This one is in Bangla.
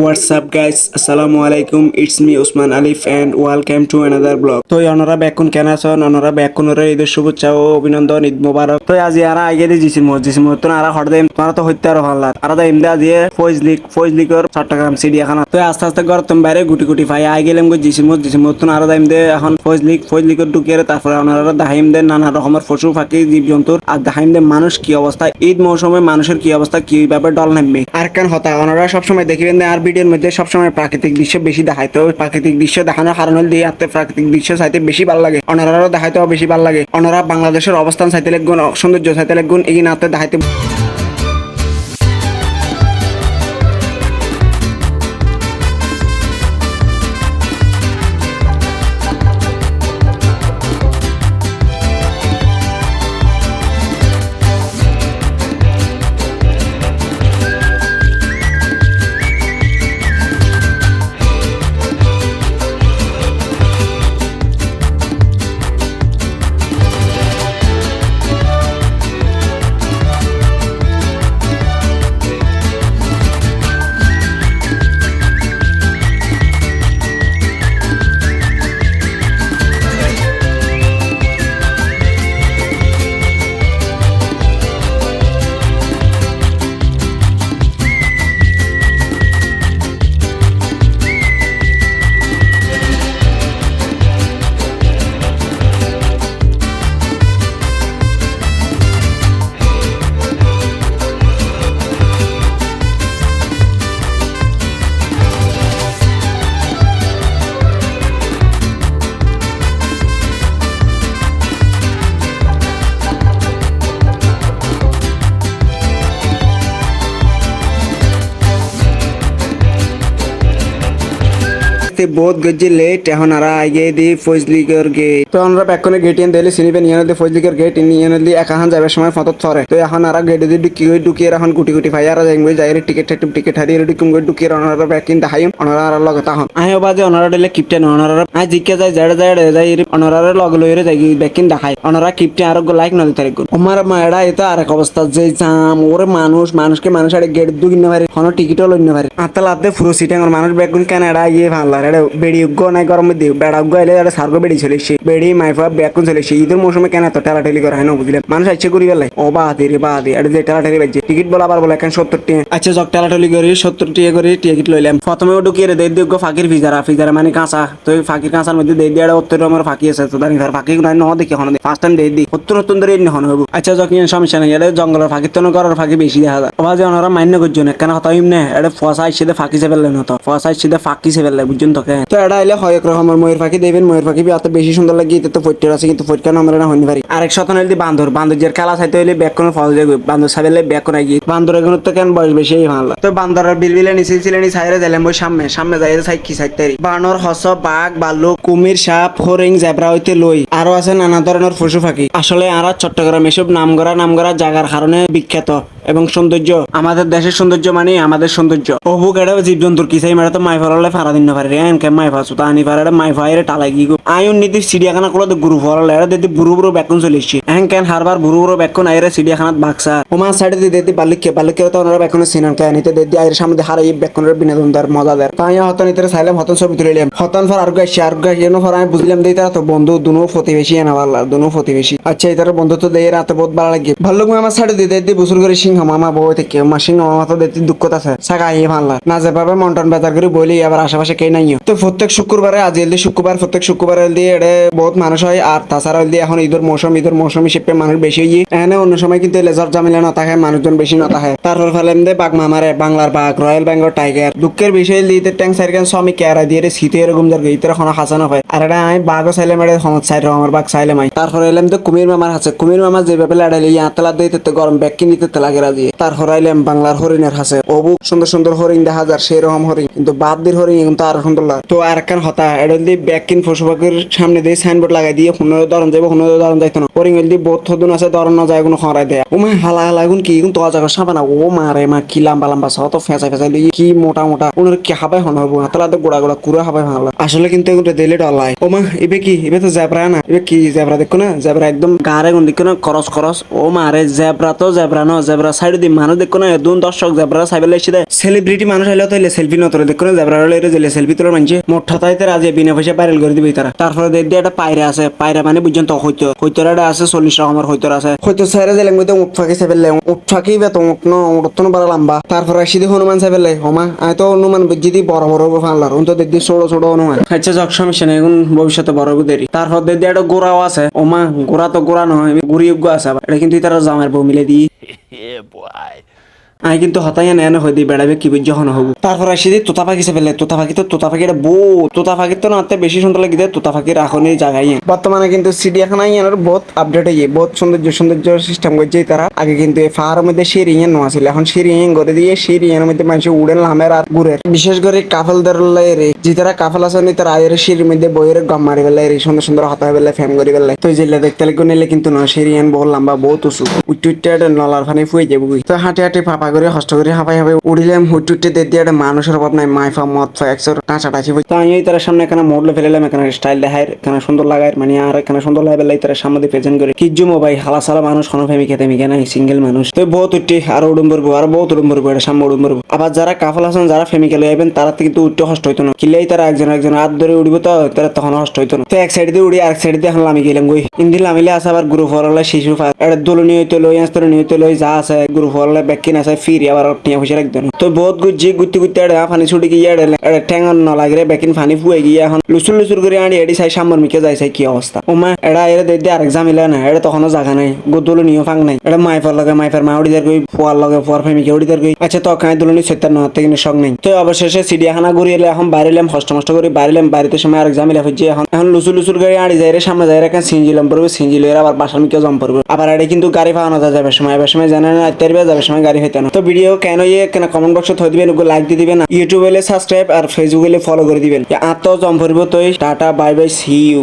হোয়াটসঅ্যাপ গাইস আসসালামু আলাইকুম it's me Osman Alif and welcome to another blog তো অনরা ব্যাকুন কেন আছেন অনরা ব্যাকুনের ঈদের শুভেচ্ছা ও অভিনন্দন, ঈদ মোবারক। তো আজি আরা আগে দিয়ে জিসি মো জিসি মো তো আরা হঠাৎ তোমরা তো হইতে আরও ভালো আর দা ইমদা দিয়ে ফৌজ লিগ ফৌজ লিগর চট্টগ্রাম চিড়িয়াখানা। তো আস্তে আস্তে ঘর তুমি বাইরে গুটি গুটি ফাই আই গেলাম গো জিসি মো জিসি মো তো আরা দে এখন ফৌজ লিগ ফৌজ লিগর ঢুকিয়ে তারপরে ওনারা দাহাইম দে নানা রকমের পশু, পাখি জীব জন্তুর আর দাহাইম দে মানুষ কি অবস্থা, ঈদ মৌসুমে মানুষের কি অবস্থা, কীভাবে ডল নামবে। আর কেন হতা? ওনারা সবসময় দেখবেন আর ভিডিওর মধ্যে সবসময় প্রাকৃতিক দৃশ্য বেশি দেখায় তো প্রাকৃতিক দৃশ্য দেখানোর কারণ হল দিয়ে আত্মে প্রাকৃতিক দৃশ্য চাইতে বেশি ভালো লাগে। অনারারও দেখাইতেও বেশি ভালো লাগে। অনারা বাংলাদেশের অবস্থান চাইতে লাগুন সৌন্দর্য চাইতে লাগুন এগিয়ে আত্মে দেখাইতে তে বহুত গজ্জি লেট, এখন আর আগে দি ফজলিগর গেট তো আমরা ব্যাকনে গেট ইন দিলে সিনিবেন ইয়ান দি ফজলিগর গেট ইন ইয়ান দি একাহান যাবার সময় ফটো থরে তো এখন আর গেট দি ঢুকি গই ঢুকি এখন গুটি গুটি ফাই আর যাইম গই যাইরে টিকেট টিকেট টিকেট হারি রে ঢুকুম গই ঢুকি ওনারা ব্যাক ইন দেখাইম ওনারা আর লগে তাহন আয় বাজে ওনারা দিলে কিপটেন ওনারা আয় জিকে যায় জাড়ে জাড়ে যাই ওনারা লগে লইরে যাই ব্যাক ইন দেখাই। ওনারা কিপটেন আর গো লাইক নলি তারিখ আমার মায়েরা এটা আর এক অবস্থা যে জাম ওরে মানুষ মানুষকে মানুষ আরে গেট দুগি না পারে কোনো টিকিটও লই না পারে আতালাতে ফুরো সিটাঙ্গর মানুষ ব্যাকুন কানাডা গিয়ে ভালো এটা বেড়ি উগ্গ নাই, গরম দিয়ে বেড়া উগ্গ এলে এটা সার্গো বেড়ি চলেছে বেড়ি, মাইফা, ব্যাকুন চলেছে ঈদের মৌসুমে কেন তো টেলাটেলি করা হয় না বুঝলেন মানুষ ইচ্ছে করি বেলাই ও বাদি রে বাদি এটা যে টেলাটেলি বাজছে। টিকিট বলা আবার বলে, এখন সত্তর টিয়া আচ্ছা যক টেলাটেলি করি সত্তর টিয়া করে, টিকিট লইলাম। প্রথমে ঢুকিয়ে রে দেই দিও ফাঁকির ফিজারা ফিজারা মানে কাঁচা। তো ফাঁকির কাঁচার মধ্যে দেই দিয়ে উত্তর আমার ফাঁকি আছে, তো দাঁড়িয়ে ফাঁকি নাই ন দেখি হন ফার্স্ট টাইম দেই দি। উত্তর নতুন ধরে হন হব আচ্ছা যখন সমস্যা নাই এটা জঙ্গলের ফাঁকি তো করার ফাঁকি বেশি দেখা যায়। ওবা যে ওনারা মান্য না, কেন কথা ইমনে এটা ফসা আইসে ফাঁকি সে ফেললেন হতো। ফসা আইসে ফাঁকি সে ফেললে বুঝছেন তোকে তো এটা আইলে হয় এক রকমের ময়ূর পাখি দেবেন ময়ূর পাখি এত বেশি সুন্দর লাগে এতে তো আছে কিন্তু নামের না হইনি পারি। আরেক শতন হইলে বান্দর বান্দর যে খেলা চাইতে হইলে ব্যাক কোনো ফল যাবে বান্দর সাবেলে কোনো গিয়ে বান্দর এগুলো তো কেন বয়স বেশি ভালো। তো বান্দরের বিলবিলে নিচে ছিল নি সাইরে দিলাম ওই সামনে সামনে যাই সাই কি সাইতে বানর হস বাঘ বালুক কুমির সাপ হরিং জেব্রা হইতে লই। আরও আছে নানা ধরনের পশু পাখি। আসলে আরা চট্টগ্রাম এসব নামগড়া নামগড়া জায়গার কারণে বিখ্যাত। এবং সৌন্দর্য। আমাদের দেশের সৌন্দর্য মানে আমাদের সৌন্দর্য। অবুক এটা জীবজন্তুর কি চাই মেয়েটা তো মাই ফরালে ফারা দিন পারে এনকে মাই ফাসু তা আনি পারে মাই ফাইরে টালাই গিয়ে আয়ুন নীতি চিড়িয়াখানা গুলো গুরু ফরালে এটা দিদি বুড়ো বুড়ো ব্যাকুন চলেছি এন কেন হারবার বুড়ো বুড়ো ব্যাকুন আইরে চিড়িয়াখানাত বাক্সা ওমার সাইডে দিয়ে দিদি বালিকে বালিকে তো ওনারা ব্যাকুনের সিনান কে আনিতে দিদি আইরে সামনে হারাই ব্যাকুনের বিনোদন দার মজা দেয় তাই হতন ইতে সাইলাম হতন ছবি তুলিলাম হতন ফর আর গাইছি আর গাইছি এনো ফর আমি বুঝলাম দিই তারা তো বন্ধু, দুনো প্রতিবেশী এনা দুনো প্রতিবেশী। আচ্ছা এটার তো দেয় রাতে বহুত ভালো লাগে। ভালো আমার সাইডে দিয়ে দিদি বুসুর করে সিংহ মামা বউ থেকে, মা সিংহ মামা তো দেখতে দুঃখ আছে। সাকা ইয়ে ভালো না যে পাবে মন্টন বেতার করে বলি আবার আশেপাশে কে নাই। তো প্রত্যেক শুক্রবারে, আজ এলদি শুক্রবার, প্রত্যেক শুক্রবার এলদি এডে বহুত মানুষ হয়, আর তাছাড়া এলদি এখন ঈদের মৌসুম ঈদের মৌসুম হিসেবে মানুষ বেশি হই। এখানে অন্য সময় কিন্তু লেজার জামিলা না থাকে মানুষজন বেশি না থাকে তারপর ফেলেন দে বাঘ মামারে, বাংলার বাঘ, রয়্যাল বেঙ্গল টাইগার। দুঃখের বিষয় লিতে ট্যাঙ্ক সাইকেল সমি কেরা দিয়ে শীতে এরকম যার ইতরে খনা হাসানো হয়। আর এটা আমি বাঘও চাইলাম এটা ক্ষমত চাই আমার বাঘ চাইলাম তারপর এলাম তো কুমির মামার হাসে কুমির মামা যেভাবে লাড়াইলে ইয়াতলা দিতে গরম, ব্যাগ কিনিতে তো লাগে রাজি তারপর আইলাম বাংলার হরিণের হাসে। অবু সুন্দর সুন্দর হরিণ দেখা যায়, সেই রকম হরিণ। কিন্তু বাদ দিয়ে হরিণ কিন্তু আরও সুন্দর লাগে তো আর একখান হতা, এটা দিয়ে ব্যাগ কিন পশু পাখির সামনে দিয়ে সাইনবোর্ড লাগাই দিয়ে হুনো ধরন যাব হুনো ধরন যাইতো না। হরিণ দিয়ে বোধ থদুন আছে, ধরন না যায়, কোনো খরাই দেয়। ও মা হালা হালা, এখন কি? কিন্তু অজাগা সাবা না। ও মা রে মা, কি লাম্বা লাম্বা সহ তো ফেঁচা ফেঁচা দিয়ে কি মোটা মোটা। ওনার কি হাবাই হন হব? হাতলা তো গোড়া গোড়া, কুড়া হাবাই ভালো আসলে কিন্তু এগুলো দিলে ডলাই ও মা, এবে কি? এবে তো জেবরা না? এবে কি জেবরা দেখো না? জেবরা একদম গারে গুন দেখো না খরচ খরচ ও মা রে, জেবরা তো জেবরা ন, জেবরা জেব্রা সাইড দি মানুষ দেখো না দুন দর্শক জেব্রা সাইবেল এসে দেয় সেলিব্রিটি মানুষ হইলে তো সেলফি নতরে দেখো না জেব্রা হলে জেলে সেলফি তোলার মানছে মোটা তাইতে রাজি বিনা পয়সা ভাইরাল করে দিবি তারা তারপরে দেখ একটা পায়রা আছে। পায়রা মানে বুঝছেন তো হইতো হইতর একটা আছে চল্লিশ রকমের হইতর আছে। হইতো সাইরে জেলে মধ্যে উঠ ফাঁকি সাইবেল উঠ ফাঁকি বে তো উঠ উঠ বড় লম্বা তারপরে আসি দি হনুমান সাইবেল হমা আমি তো হনুমান যদি বড় বড় ফানলার উন তো দেখি ছোট ছোট হনুমান। আচ্ছা যাক সমস্যা নেই এখন ভবিষ্যতে বড় হব দেরি তারপর দেখ একটা গোড়াও আছে। ওমা গোড়া তো গোড়া নয় গুড়ি আছে। আবার এটা কিন্তু তারা জামার বউ মিলে দিই boy. আমি কিন্তু হতাই না এনে হয়ে দিই বেড়াবে কি বুঝ যখন হব। তারপর আসি দিই তোতা পাখি ফেলে তোতা পাখি তো তোতা পাখির বউ তোতা পাখির তো না বেশি সুন্দর লাগে দেয় তোতা পাখির এখন এই জায়গায় বর্তমানে কিন্তু চিড়িয়াখানায় এনার বহুত আপডেট হয়ে বহুত সৌন্দর্য সৌন্দর্য সিস্টেম করছে তারা আগে কিন্তু এই ফাহারের মধ্যে সিঁড়িয়ে নোয়া ছিল, এখন সিঁড়িয়ে করে দিয়ে সিঁড়িয়ের মধ্যে মানুষ উড়েন লামের আর ঘুরের বিশেষ করে কাফেলদের রে, যে তারা কাফেল আছে নি তারা আয়ের সিঁড়ির মধ্যে বইয়ের গম মারি বেলায় রে সুন্দর সুন্দর হাতা বেলায় ফ্যাম করি বেলায় তো জিল্লা দেখতে লাগবে, নিলে কিন্তু না সিঁড়িয়ান বহু লম্বা বহুত উঁচু। উচ্চ উচ্চে নলার ফানি ফুয়ে যাব। তো হাঁটে হাঁটে ফাপা করে হস্ত করে হাঁপাই হাঁপাই উড়িলাম হুট্টু দেখতে একটা মানুষের অভাব নাই মাইফা মদ একশো টাঁচা টাচি তো আমি এই তার সামনে এখানে মোডলে ফেলেলাম এখানে স্টাইল দেখায়, এখানে সুন্দর লাগায় মানে আর এখানে সুন্দর লাগে বেলাই তার সামনে দিয়ে প্রেজেন্ট করে। কিজু মোবাইল হালা সালা মানুষ, কোনো ফ্যামি খেতে মিকে নাই সিঙ্গেল মানুষ। তো বহুত উঠতে আর উডুম পড়ব, আর বহুত উডুম পড়ব, এটা সামনে উডুম পড়ব। আবার যারা কাফল আছেন, যারা ফ্যামিলি আইবেন তারা কিন্তু উঠতে হস্ত হইতো না। কিলেই তারা একজন একজন হাত ধরে উড়িব তো তারা তখন হস্ত হইতো না। তো এক সাইড দিয়ে উড়ি আর এক সাইড দিয়ে এখন গেলাম গই ইন্দিল নামিলে আছে আবার গ্রুপ হলে শিশু ফার এটা দোলনি হইতে লই আসতে হইতে লই, যা আছে গ্রুপ হলে ব্যাকিন আছে ফিরি, আবার টিয়া পয়সা রাখতেন তো বহুত গুজি গুতি গুতি এটা ফানি ছুটি গিয়ে এটা ঠ্যাঙ্গন ন লাগে বেকিন ফানি ফুয়ে গিয়ে এখন লুচুর লুচুর করে আনি, এডি সাই সামর মিকে যাই সাই কি অবস্থা। ও মা এটা এর দে দিয়ে আরেক জামিলা না এটা তখনও জায়গা নাই গোদুলো নিও ফাং নাই। এটা মাইফার লগে, মাইফার মা উড়ি কই, ফুয়ার লগে, ফুয়ার ফেমিকে উড়ি কই। আচ্ছা তো কাই দুলনি সত্যার নহতে কিন্তু শখ নেই। তো অবশেষে চিড়িয়াখানা ঘুরিয়ে এখন বাড়িলাম হষ্ট মষ্ট করে বাড়িলাম, বাড়িতে সময় আরেক জামিলা হচ্ছে এখন। এখন লুচুর লুচুর গাড়ি আড়ি যাই রে, সামনে যাই রেখে সিঞ্জিলাম পড়বে সিঞ্জিল এর আবার বাসার মিকে জম পড়বে আবার এটা কিন্তু গাড়ি পাওয়ানো যাবে সময় এবার সময় জানে না আত্মার যাবে সময় গাড়ি হইতে না। তো ভিডিও কেন ইয়ে কেন কমেন্ট বক্সে থই দিবেন, ওগুলো লাইক দিয়ে দিবেন ইউটিউবে সাবস্ক্রাইব আর ফেসবুকে ফলো করে দিবেন। আত্ম জম পড়বে তো tata bye bye see you